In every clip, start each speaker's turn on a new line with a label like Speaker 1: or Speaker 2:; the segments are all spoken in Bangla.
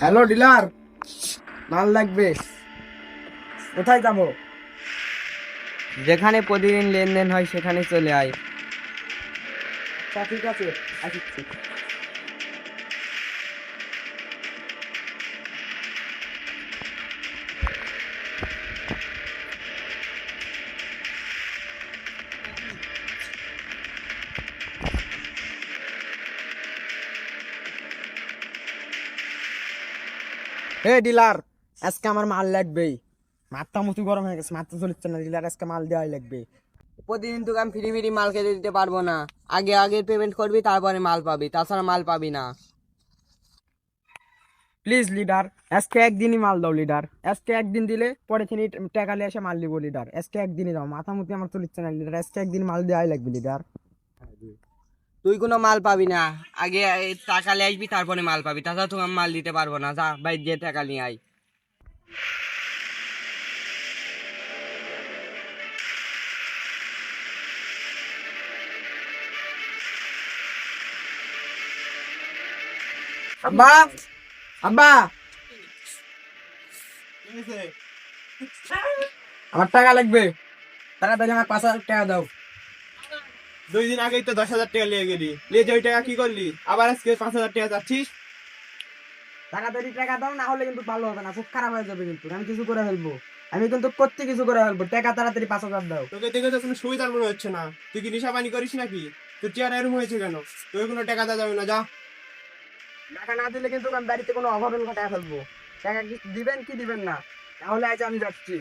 Speaker 1: হ্যালো ডিলার মাল লাগবে। কোথায় যাব?
Speaker 2: যেখানে প্রতিদিন লেনদেন হয় সেখানে চলে আয়।
Speaker 1: আচ্ছা ঠিক আছে আসছি। হে ডিলার আজকে আমার মাল লাগবেই। মাথা মুতি গরম হয়ে গেছে মাথা চলিচ্ছে না ডিলার আজকে মাল দেওয়াই লাগবে।
Speaker 2: প্রতিদিন তোকে আমি ফ্রি ফ্রি মাল খেতে দিতে পারব না। আগে আগে পেমেন্ট করবি তারপরে মাল পাবি তাছাড়া মাল পাবি না।
Speaker 1: প্লিজ লিডার আজকে একদিনই মাল দাও লিডার আজকে একদিন দিলে পরে থেকে টাকা নিয়ে এসে মাল দিব লিডার আজকে একদিনই দাও মাথা মুতি আমার চলিচ্ছে না লিডার আজকে একদিন মাল দেওয়াই লাগবে লিডার
Speaker 2: তুই কোনো মাল পাবি না। আগে টাকা নিয়ে আসবি, তারপরে মাল পাবি। তাছাড়া তোকে আমি মাল দিতে পারব না। যা, ভাই, যে টাকা নিয়ে আয়।
Speaker 1: আব্বা! আব্বা! আমার টাকা লাগবে। তাড়াতাড়ি আমার পাঁচ হাজার টাকা দাও।
Speaker 3: দুই দিন আগেই তো দশ হাজার টাকা নিয়ে গেলি। নিয়ে যে ওই টাকা কি করলি? আবার আজকে পাঁচ হাজার টাকা যাচ্ছিস?
Speaker 1: তাড়াতাড়ি টাকা দাও না হলে কিন্তু ভালো হবে না। খুব খারাপ হয়ে যাবে কিন্তু। আমি কিছু করে ফেলব। আমি কিন্তু করতে কিছু করে ফেলব। টাকা তাড়াতাড়ি পাঁচ হাজার দাও।
Speaker 3: তোকে দেখে তো কোনো সুবিধার মনে হচ্ছে না। তুই কি নিশা পানি করিস নাকি? তোর চেয়ার এরম হয়েছে কেন? তোকে কোনো টাকা দেওয়া যাবে না যা।
Speaker 1: টাকা না দিলে কিন্তু আমি বাড়িতে কোনো অঘটন ঘটায় ফেলব। টাকা কি দিবেন কি দিবেন না? তাহলে আজ আমি যাচ্ছি।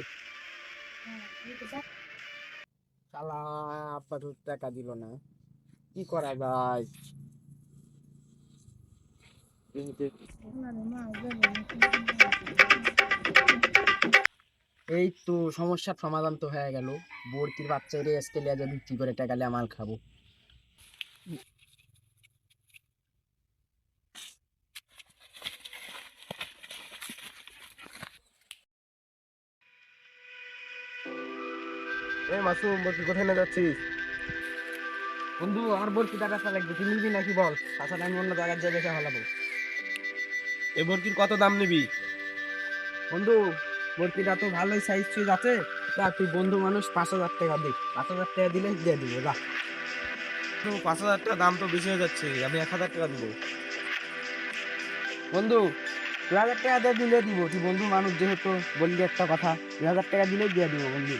Speaker 1: শালা আব্বা টাকা দিল না। কি করায় ভাই? এই তো সমস্যার সমাধান তো হয়ে গেল। বর্তির বাচ্চা রে আজকে যাবে বিক্রি করে টাকালে মাল খাব।
Speaker 3: এ মাসুম বলছি কোথায় না যাচ্ছিস?
Speaker 1: বন্ধু আমার বর্তিটা ব্যবসা লাগবে তুই নিবি নাকি বল? তাছাড়া আমি অন্য জায়গায় যাই বেচা ফেলাবো
Speaker 3: এ বরকির কত দাম নিবি?
Speaker 1: বন্ধু বর্তিটা তো ভালোই সাইজ সুইজ আছে। তা তুই বন্ধু মানুষ পাঁচ হাজার টাকা দিক পাঁচ হাজার টাকা দিলে দিয়ে দিব যা।
Speaker 3: তো পাঁচ হাজার টাকা দাম তো বেশি হয়ে যাচ্ছে। আমি এক হাজার টাকা দেবো।
Speaker 1: বন্ধু দু হাজার টাকা দিয়ে দিলে দিব। তুই বন্ধু মানুষ যেহেতু বললি একটা কথা। দু হাজার টাকা দিলেই দিয়ে দিব বন্ধু।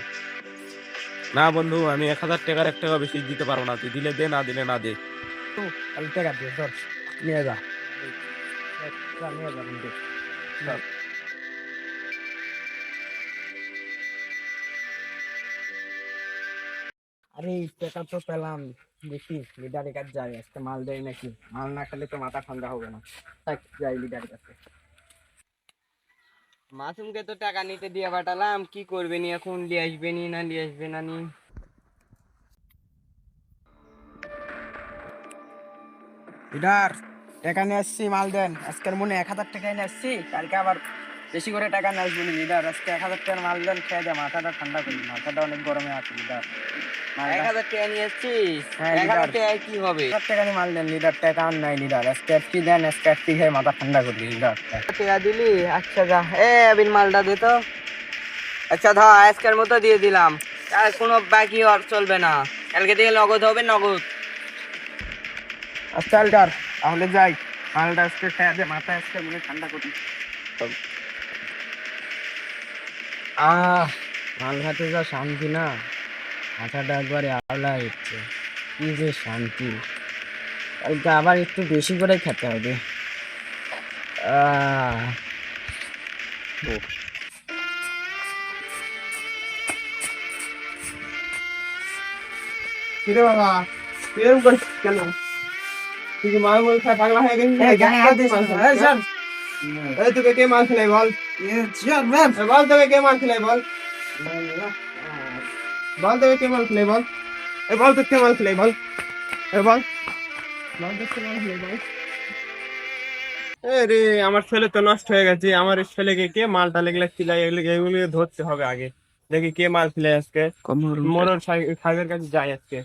Speaker 3: না বন্ধু, আমি এক হাজার টাকার এক টাকা বেশি দিতে পারব না। তুই দিলে দে, না দিলে না দে।
Speaker 1: নিয়ে যা। আরে টাকা তো পেলাম। দেখি, লিডারের কাছে যাই। আজকে মাল দেয় নাকি? মাল না খেলে তো মাথা ঠান্ডা হবে না। যাই লিডারের কাছে।
Speaker 2: মাসুমকে তো টাকা নিতে দিয়ে পাঠালাম, কি করবে নি এখন? নিয়ে আসবে নি নিয়ে আসবে না নি?
Speaker 1: টাকা নিয়ে আসছি, মাল দেন। আজকের মনে এক হাজার টাকায় নিয়ে আসছি, কালকে আবার বেশি করে টাকা নিয়ে আসব লিডার আজকে এক হাজার টাকার মাল দেন, খেয়ে দেয় মাথাটা ঠান্ডা করি, মাথাটা অনেক গরমে আছে লিডার
Speaker 2: এক হাজার টাকা নিয়ে এসছিস?
Speaker 1: হ্যাঁ,
Speaker 2: এক হাজার টাকায় কি হবে?
Speaker 1: হাজার টাকা নিয়ে মাল দেন লিডার টাকা আর নাই লিডার আজকে দেন আজকে খেয়ে মাথা ঠান্ডা করি লিডার
Speaker 2: টাকা। দিলি? আচ্ছা যা। এ আবির মালটা দে তো। আচ্ছা ধর আজকের মতো দিয়ে দিলাম। আর কোনো বাকি আর চলবে না। কালকে থেকে নগদ হবে নগদ।
Speaker 1: আচ্ছা লিডার তাহলে যাই। মালটা আজকে খেয়ে দে মাথা আজকে মনে ঠান্ডা করি আহ মাল খাতে যা শান্তি না। মাথাটা একবারে আওলা হচ্ছে কি যে শান্তি। কালকে আবার একটু বেশি করে খেতে হবে।
Speaker 3: কিরে বাবা এরকম কেন? তুই কি মাল পাগলা হয়ে গেছিস
Speaker 1: শোন।
Speaker 3: এই তোকে কে মাল খেলাই বল? বল তোকে কে মাল খেলাই বল? বল তোকে কে মাল খেলাই বল। এ বল তোকে কে মাল খেলাই বল। এ বল। বল খেলাই বল রে আমার ছেলে তো নষ্ট হয়ে গেছে। আমার ছেলেকে কে মালটা লেগলে খিলাই এগুলো ধরতে হবে আগে। দেখি কে মাল খিলাই আজকে। মরণ সাহেবের কাছে যাই আজকে।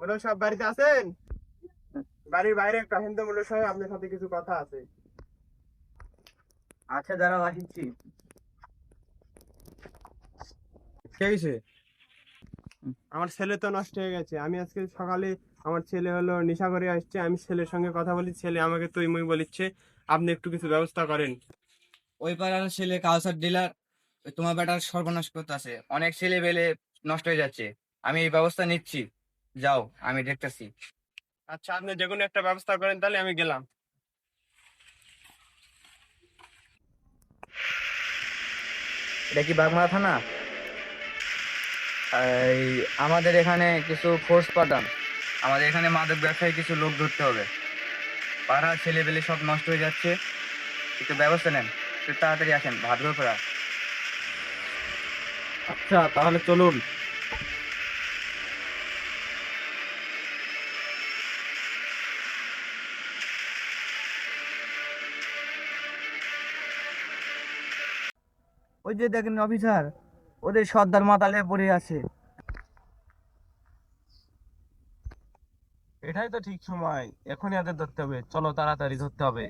Speaker 3: মরণ সাহেব বাড়িতে আছেন? বাড়ির বাইরে একটা হিন্দু মূল্য সাহেব আপনার সাথে কিছু কথা আছে।
Speaker 4: আচ্ছা দাঁড়াও আসছি।
Speaker 3: কে হয়েছে আমার ছেলে তো নষ্ট হয়ে গেছে। আমি আজকে সকালে আমার ছেলে হলো নেশা করে আসছে। আমি ছেলের সঙ্গে কথা বলি ছেলে আমাকে তুই মুই বলিচ্ছে আপনি একটু কিছু ব্যবস্থা করেন।
Speaker 4: ওই পাড়ার ছেলে কাউসার ডিলার তোমার বেটার সর্বনাশ করতেছে। অনেক ছেলে বেলে নষ্ট হয়ে যাচ্ছে। আমি এই ব্যবস্থা নিচ্ছি। যাও আমি দেখতেছি।
Speaker 3: আচ্ছা আপনি যে কোনো একটা ব্যবস্থা করেন তাহলে আমি গেলাম।
Speaker 4: এটা কি বাগমারা থানা? এই, আমাদের এখানে কিছু ফোর্স পাঠান। আমাদের এখানে মাদক ব্যবসায় কিছু লোক ধরতে হবে। পাড়ার ছেলেবেলে সব নষ্ট হয়ে যাচ্ছে। একটু ব্যবস্থা নেন। একটু তাড়াতাড়ি আসেন ভাদ্র পাড়া
Speaker 3: আচ্ছা তাহলে চলুন।
Speaker 4: ওই যে দেখেন অফিসার, ওদের সর্দার মাতালে পড়ে আছে।
Speaker 3: এটাই তো ঠিক সময়, এখনই এদের ধরতে হবে, চলো তাড়াতাড়ি ধরতে হবে।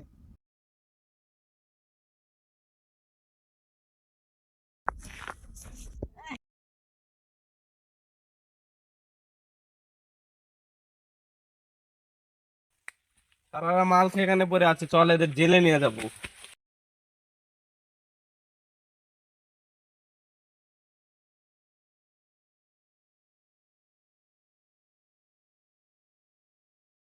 Speaker 3: তারা মাল এখানে পড়ে আছে, চল এদের জেলে নিয়ে যাব।